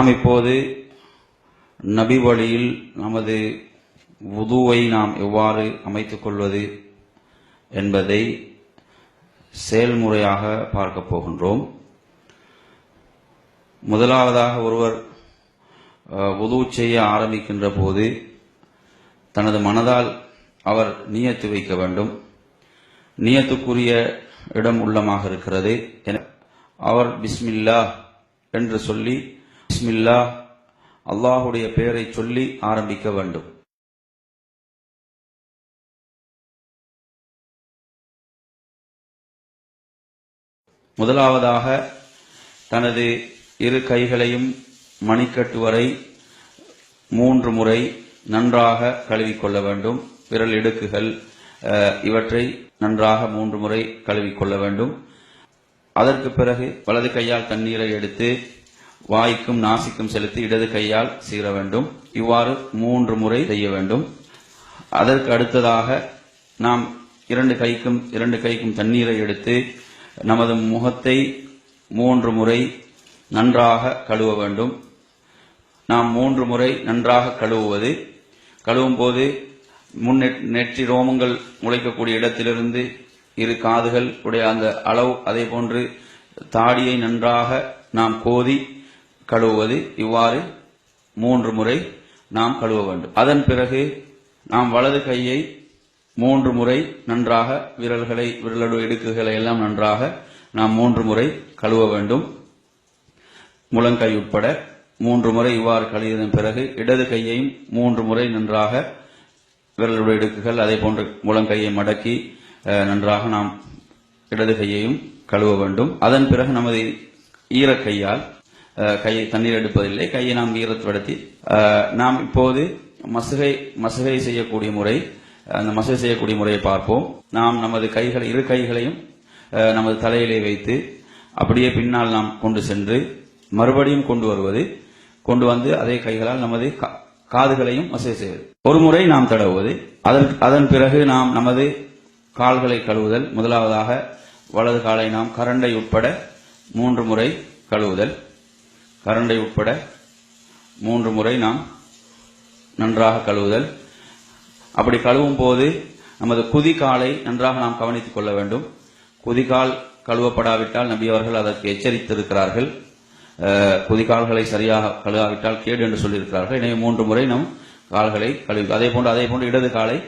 நாம் இப்போது நபி வழியில் நமது உதுவை நாம் எவ்வாறு அமைத்துக் கொள்வது என்பதை செயல்முறையாக பார்க்கப் போகின்றோம். முதலாவதாக ஒருவர் உது செய்ய ஆரம்பிக்கின்ற போது தனது மனதால் அவர் நியத்து வைக்க வேண்டும். நியத்துக்குரிய இடம் உள்ளமாக இருக்கிறது. என- அவர் பிஸ்மில்லா என்று சொல்லி பிஸ்மில்லா அல்லாஹுடைய பெயரை சொல்லி ஆரம்பிக்க வேண்டும். முதலாவதாக தனது இரு கைகளையும் மணிக்கட்டு வரை மூன்று முறை நன்றாக கழுவிக்கொள்ள வேண்டும். விரல் இடுக்குகள் அஹ், இவற்றை நன்றாக மூன்று முறை கழுவிக்கொள்ள வேண்டும். அதற்கு பிறகு வலது கையால் தண்ணீரை எடுத்து வாய்க்கும் நாசிக்கும் செலுத்தி இடது கையால் சீர வேண்டும். இவ்வாறு மூன்று முறை செய்ய வேண்டும். அதற்கு அடுத்ததாக நாம் இரண்டு கைக்கும் இரண்டு கைக்கும் தண்ணீரை எடுத்து நமது முகத்தை மூன்று முறை நன்றாக கழுவ வேண்டும். நாம் மூன்று முறை நன்றாக கழுவுவது கழுவும் போது முன் நெற்றி ரோமங்கள் முளைக்கக்கூடிய இடத்திலிருந்து இரு காதுகள் உடைய அந்த அளவு அதே போன்று தாடியை நன்றாக நாம் கோதி கழுவுவது இவ்வாறு மூன்று முறை நாம் கழுவ வேண்டும். அதன் பிறகு நாம் வலது கையை மூன்று முறை நன்றாக விரல்களை விரலடு இடுக்குகளை எல்லாம் நன்றாக நாம் மூன்று முறை கழுவ வேண்டும். முழங்கை உட்பட மூன்று முறை இவ்வாறு கழுவியதன் பிறகு இடது கையையும் மூன்று முறை நன்றாக விரலுடைய இடுக்குகள் அதே போன்று முழங்கையை மடக்கி நன்றாக நாம் இடது கையையும் கழுவ வேண்டும். அதன் பிறகு நமது ஈரக்கையால் கை தண்ணீர் எடுப்பதில்லை. கையை நாம் ஈரப்படுத்தி நாம் இப்போது மசுகை மசுகை செய்யக்கூடிய முறை அந்த மசுகை செய்யக்கூடிய முறையை பார்ப்போம். நாம் நமது கைகளை இரு கைகளையும் நமது தலையிலே வைத்து அப்படியே பின்னால் நாம் கொண்டு சென்று மறுபடியும் கொண்டு வருவது கொண்டு வந்து அதே கைகளால் நமது கா- காதுகளையும் மசேஜ் செய்வது. ஒரு முறை நாம் தடவுவது அதன் அதன் பிறகு நாம் நமது கால்களை கழுவுதல் முதலாவதாக வலது காலை நாம் கரண்டை உட்பட மூன்று முறை கழுவுதல். கரண்டை உட்பட மூன்று முறை நாம் நன்றாக கழுவுதல். அப்படி கழுவும் போது நமது குதிகாலை நன்றாக நாம் கவனித்துக் கொள்ள வேண்டும். குதிகால் கழுவப்படாவிட்டால் நபி அவர்கள் அதற்கு எச்சரித்திருக்கிறார்கள். குதிகால்களை சரியாக கழுவாவிட்டால் கேடு என்று சொல்லியிருக்கிறார்கள். எனவே மூன்று முறை நாம் கால்களை கழுவி அதே போன்று அதே போன்று இடது காலை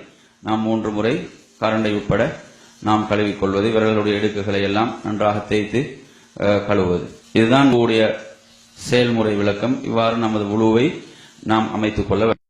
நாம் மூன்று முறை கரண்டை உட்பட நாம் கழுவிக்கொள்வது. விரல்களுடைய இடுக்குகளை எல்லாம் நன்றாக தேய்த்து கழுவுவது. இதுதான் உங்களுடைய செயல்முறை விளக்கம் இவ்வாறு நமது உழுவை நாம் அமைத்துக் கொள்ள வேண்டும்.